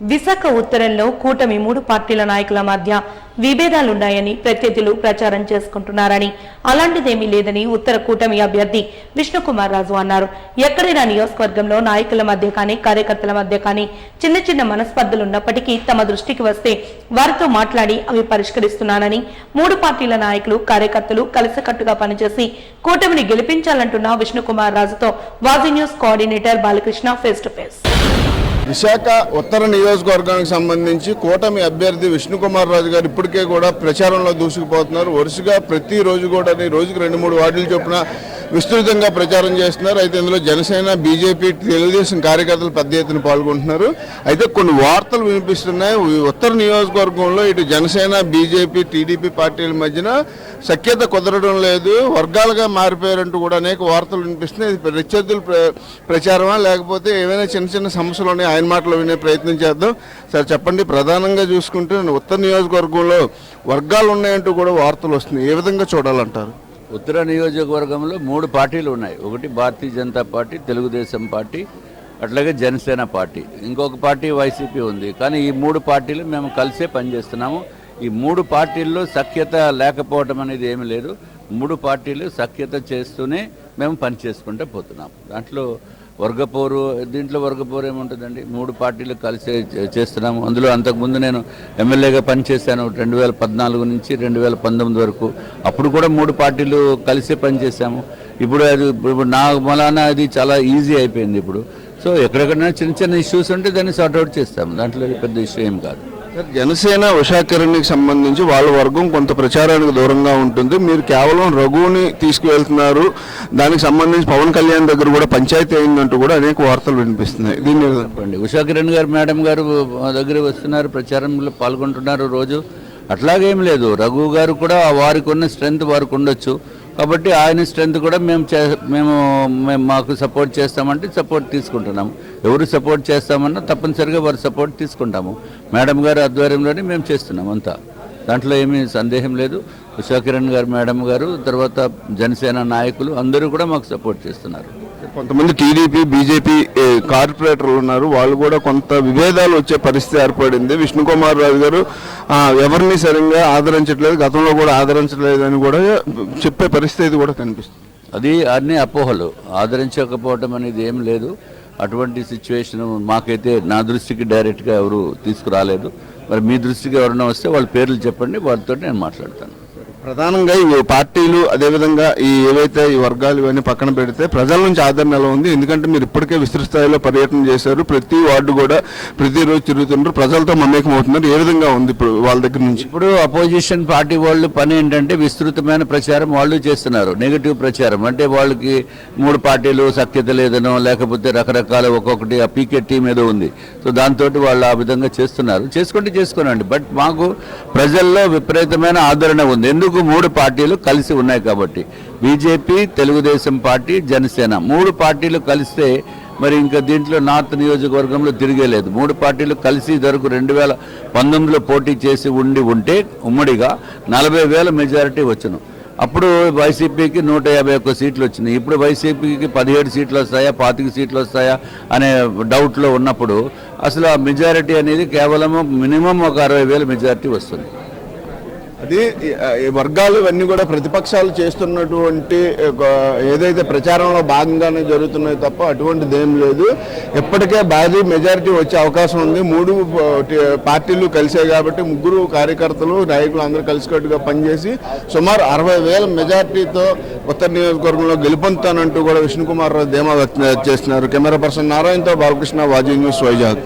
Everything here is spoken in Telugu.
విశాఖ ఉత్తరంలో కూటమి మూడు పార్టీల నాయకుల మధ్య విభేదాలున్నాయని ప్రత్యర్థులు ప్రచారం చేసుకుంటున్నారని. అలాంటిదేమీ లేదని ఉత్తర కూటమి అభ్యర్థి విష్ణుకుమార్ రాజు అన్నారు. ఎక్కడైనా నియోజకవర్గంలో నాయకుల మధ్య కానీ కార్యకర్తల మధ్య కానీ చిన్న చిన్న మనస్పర్ధలున్నప్పటికీ తమ దృష్టికి వస్తే వారితో మాట్లాడి అవి పరిష్కరిస్తున్నానని మూడు పార్టీల నాయకులు కార్యకర్తలు కలిసికట్టుగా పనిచేసి కూటమిని గెలిపించాలంటున్న విష్ణుకుమార్ రాజుతో Vaji news coordinator Balakrishna face to face. Visakha ఉత్తర నియోజకవర్గానికి సంబంధించి కూటమి అభ్యర్థి విష్ణుకుమార్ రాజు గారు ఇప్పటికే కూడా ప్రచారంలో దూసుకుపోతున్నారు. వరుసగా ప్రతిరోజు కూడా రోజుకి రెండు మూడు వార్డులు చొప్పున విస్తృతంగా ప్రచారం చేస్తున్నారు. అయితే ఇందులో జనసేన బీజేపీ తెలుగుదేశం కార్యకర్తలు పెద్ద ఎత్తున పాల్గొంటున్నారు. అయితే కొన్ని వార్తలు వినిపిస్తున్నాయి. ఉత్తర నియోజకవర్గంలో ఇటు జనసేన బీజేపీ టీడీపీ పార్టీల మధ్యన సఖ్యత కుదరడం లేదు. వర్గాలుగా మారిపోయారంటూ కూడా అనేక వార్తలు వినిపిస్తున్నాయి. ఇది ప్ర- ప్రచారమా? లేకపోతే ఏవైనా చిన్న చిన్న సమస్యలు ఉన్నాయి? ఆయన మాటలు వినే ప్రయత్నం చేద్దాం. సార్ చెప్పండి. ప్రధానంగా చూసుకుంటే ఉత్తర నియోజకవర్గంలో వర్గాలు ఉన్నాయంటూ కూడా వార్తలు వస్తున్నాయి. ఏ విధంగా చూడాలంటారు? ఉత్తర నియోజకవర్గంలో మూడు పార్టీలు ఉన్నాయి. ఒకటి భారతీయ జనతా పార్టీ తెలుగుదేశం పార్టీ అట్లాగే జనసేన పార్టీ. ఇంకొక పార్టీ వైసీపీ ఉంది. కానీ ఈ మూడు పార్టీలు మేము కలిసే పనిచేస్తున్నాము. ఈ మూడు పార్టీల్లో సఖ్యత లేకపోవడం అనేది ఏమీ లేదు. మూడు పార్టీలు సఖ్యత చేస్తూనే మేము పని చేసుకుంటూ పోతున్నాం. దాంట్లో వర్గపోరు దీంట్లో వర్గపోరు ఏముంటుందండి? మూడు పార్టీలు కలిసి చేస్తున్నాము. అందులో అంతకుముందు నేను ఎమ్మెల్యేగా పనిచేశాను రెండు వేల పద్నాలుగు నుంచి రెండు వేల పంతొమ్మిది వరకు. అప్పుడు కూడా మూడు పార్టీలు కలిసే పనిచేశాము ఇప్పుడు అది ఇప్పుడు నా మలానా అది చాలా ఈజీ అయిపోయింది ఇప్పుడు. సో ఎక్కడెక్కడైనా చిన్న చిన్న ఇష్యూస్ ఉంటే దాన్ని సార్ట్అవుట్ చేస్తాము. దాంట్లో పెద్ద ఇష్యూ ఏం కాదు. జనసేన ఉషాకిరణ్కి సంబంధించి వాళ్ళ వర్గం కొంత ప్రచారానికి దూరంగా ఉంటుంది. మీరు కేవలం రఘుని తీసుకువెళ్తున్నారు. దానికి సంబంధించి పవన్ కళ్యాణ్ దగ్గర కూడా పంచాయతీ అయిందంటూ కూడా అనేక వార్తలు వినిపిస్తున్నాయి. దీన్ని చెప్పండి. ఉషాకిరణ్ గారు మేడం గారు దగ్గర వస్తున్నారు ప్రచారంలో పాల్గొంటున్నారు రోజు. అట్లాగేం లేదు. రఘు గారు కూడా వారికి ఉన్న స్ట్రెంత్ వారికి ఉండొచ్చు. కాబట్టి ఆయన స్ట్రెంత్ కూడా మేము చే మేము మేము మాకు సపోర్ట్ చేస్తామంటే సపోర్ట్ తీసుకుంటున్నాము. ఎవరు సపోర్ట్ చేస్తామన్నా తప్పనిసరిగా వారి సపోర్ట్ తీసుకుంటాము. మేడం గారి ఆధ్వర్యంలోనే మేము చేస్తున్నాం అంతా. దాంట్లో ఏమీ సందేహం లేదు. ఉషా కిరణ్ గారు మేడం గారు తర్వాత జనసేన నాయకులు అందరూ కూడా మాకు సపోర్ట్ చేస్తున్నారు. కొంతమంది టీడీపీ బీజేపీ ఏ, కార్పొరేటర్లు ఉన్నారు. వాళ్ళు కూడా కొంత విభేదాలు వచ్చే పరిస్థితి ఏర్పడింది. విష్ణుకుమార్ రాజు గారు ఎవరిని సరిగ్గా ఆదరించట్లేదు గతంలో కూడా ఆదరించలేదు అని కూడా చెప్పే పరిస్థితి కూడా కనిపిస్తుంది. అది అన్ని అపోహలు. ఆదరించకపోవటం అనేది ఏం లేదు. అటువంటి సిచ్యువేషన్ మాకైతే నా దృష్టికి డైరెక్ట్గా ఎవరు తీసుకురాలేదు. మరి మీ దృష్టికి ఎవరైనా వస్తే వాళ్ళ పేర్లు చెప్పండి వాళ్ళతో నేను మాట్లాడతాను. ప్రధానంగా ఈ పార్టీలు అదేవిధంగా ఈ ఏవైతే ఈ వర్గాలు ఇవన్నీ పక్కన పెడితే ప్రజల నుంచి ఆదరణ ఎలా ఉంది? ఎందుకంటే మీరు ఇప్పటికే విస్తృత స్థాయిలో పర్యటన చేశారు. ప్రతి వార్డు కూడా ప్రతిరోజు తిరుగుతున్నారు. ప్రజలతో మమేకం అవుతున్నారు. ఏ విధంగా ఉంది ఇప్పుడు వాళ్ళ దగ్గర నుంచి? ఇప్పుడు అపోజిషన్ పార్టీ వాళ్ళు పని ఏంటంటే విస్తృతమైన ప్రచారం వాళ్ళు చేస్తున్నారు. నెగిటివ్ ప్రచారం. అంటే వాళ్ళకి మూడు పార్టీలు సఖ్యత లేదనో లేకపోతే రకరకాల ఒక్కొక్కటి ఆ పీకే టీం ఏదో ఉంది. సో దాంతో వాళ్ళు ఆ విధంగా చేస్తున్నారు. చేసుకుంటే చేసుకోనండి. బట్ మాకు ప్రజల్లో విపరీతమైన ఆదరణ ఉంది. ఎందుకు మూడు పార్టీలు కలిసి ఉన్నాయి కాబట్టి. BJP Telugu Desam party Janasena. మూడు పార్టీలు కలిస్తే మరి ఇంకా దీంట్లో నార్త్ నియోజకవర్గంలో తిరిగేలేదు మూడు పార్టీలు కలిసి ఇదివరకు రెండు వేల పంతొమ్మిదిలో పోటీ చేసి ఉండి ఉంటే ఉమ్మడిగా నలభై వేల మెజారిటీ వచ్చును. అప్పుడు వైసీపీకి నూట యాభై ఒక్క సీట్లు వచ్చినాయి. ఇప్పుడు వైసీపీకి పదిహేడు సీట్లు వస్తాయా? పాతిక సీట్లు వస్తాయా? అనే డౌట్లో ఉన్నప్పుడు అసలు ఆ మెజారిటీ అనేది కేవలం మినిమం ఒక అరవై వేల మెజారిటీ వస్తుంది. అది ఈ- వర్గాలు ఇవన్నీ కూడా ప్రతిపక్షాలు చేస్తున్నటువంటి ఏదైతే ప్రచారంలో భాగంగానే జరుగుతున్నాయి తప్ప అటువంటిది ఏం లేదు. ఇప్పటికే భారీ మెజారిటీ వచ్చే అవకాశం ఉంది. మూడు పార్టీలు కలిసాయి కాబట్టి ముగ్గురు కార్యకర్తలు నాయకులు అందరూ కలిసికట్టుగా పనిచేసి సుమారు అరవై వేల మెజారిటీతో ఉత్తర నియోజకవర్గంలో గెలుపొందుతానంటూ కూడా విష్ణుకుమార్ రావు ధీమా వ్యక్తం చేస్తున్నారు. కెమెరా పర్సన్ నారాయణతో బాలకృష్ణ వాజీ న్యూస్ వైజాగ్.